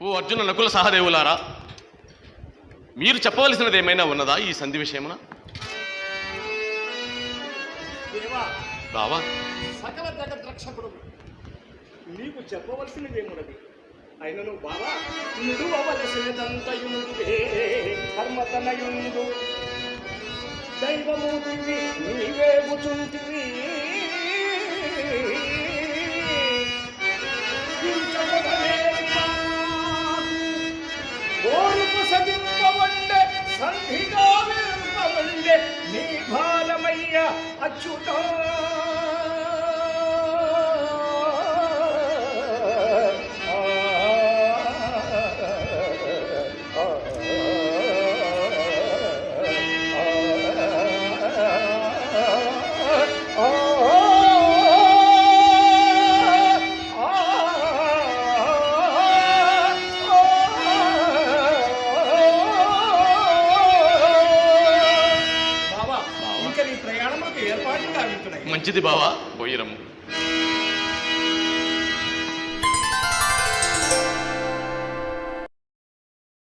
ఓ అర్జున నకుల సహదేవులారా మీరు చెప్పవలసినది ఏమైనా ఉన్నదా ఈ సంధి విషయమున? దేవా బావా సకల జగద్రక్షకుడు నీకు చెప్పవలసినదేమున్నది అయినను బావా నుడువవలసినదంతయునుడే ధర్మతనయుండు దైవమూర్తివి నీవేగుచుంటివి ఇంచగలనేది अछूता ప్రయాణములకు ఏర్పాటు కావిస్తున్నాయి. మంచిది బావా. పోయిరము